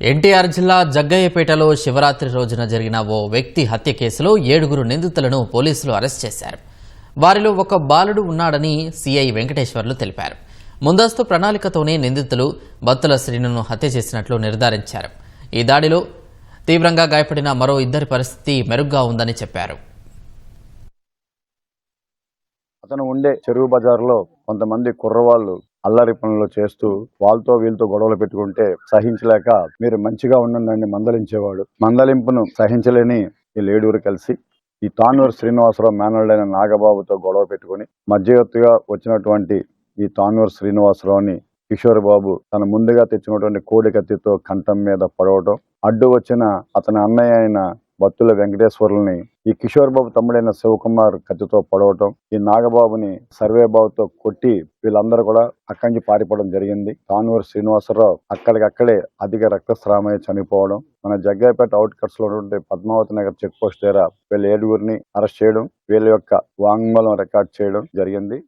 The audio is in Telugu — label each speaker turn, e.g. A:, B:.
A: ఎన్టీఆర్ జిల్లా జగ్గయ్యపేటలో శివరాత్రి రోజున జరిగిన ఓ వ్యక్తి హత్య కేసులో ఏడుగురు నిందితులను పోలీసులు అరెస్ట్ చేశారు. వారిలో ఒక బాలుడు ఉన్నాడని సిఐ వెంకటేశ్వర్లు తెలిపారు. ముందస్తు ప్రణాళికతోనే నిందితులు బత్తుల శ్రీనును హత్య చేసినట్లు నిర్ధారించారు. ఈ దాడిలో తీవ్రంగా గాయపడిన మరో ఇద్దరి పరిస్థితి మెరుగ్గా ఉందని చెప్పారు.
B: అతను ఉండే చెరువు బజార్లో కొంతమంది కుర్రవాళ్ళు అల్లరి పనులు చేస్తూ వాళ్ళతో వీళ్ళతో గొడవలు పెట్టుకుంటే సహించలేక మీరు మంచిగా ఉండండి మందలించేవాడు. మందలింపును సహించలేని ఈ లేడూరు కలిసి ఈ తానూరు శ్రీనివాసరావు మేనల్డైన నాగబాబుతో గొడవ పెట్టుకుని మధ్యవర్తిగా వచ్చినటువంటి ఈ తానూరు శ్రీనివాసరావుని కిషోర్ బాబు తన ముందుగా తెచ్చినటువంటి కోడి కత్తితో కంఠం మీద పడవటం అడ్డు వచ్చిన అతని అన్నయ్య అయిన బత్తుల వెంకటేశ్వరుల్ని ఈ కిషోర్ బాబు తమ్ముడైన శివకుమార్ కత్తితో పడవటం ఈ నాగబాబుని సర్వే బాబుతో కొట్టి వీళ్ళందరూ కూడా అక్కడి నుంచి పారిపోవడం జరిగింది. తానూరు శ్రీనివాసరావు అక్కడికక్కడే అధిక రక్తస్రావమై చనిపోవడం మన జగ్గాయపేట అవుట్కట్స్లో ఉన్నటువంటి పద్మావతి నగర్ చెక్ పోస్ట్ దగ్గర వీళ్ళ ఏడుగురిని అరెస్ట్ చేయడం వీళ్ళ యొక్క వాంగ్మూలం రికార్డ్ చేయడం జరిగింది.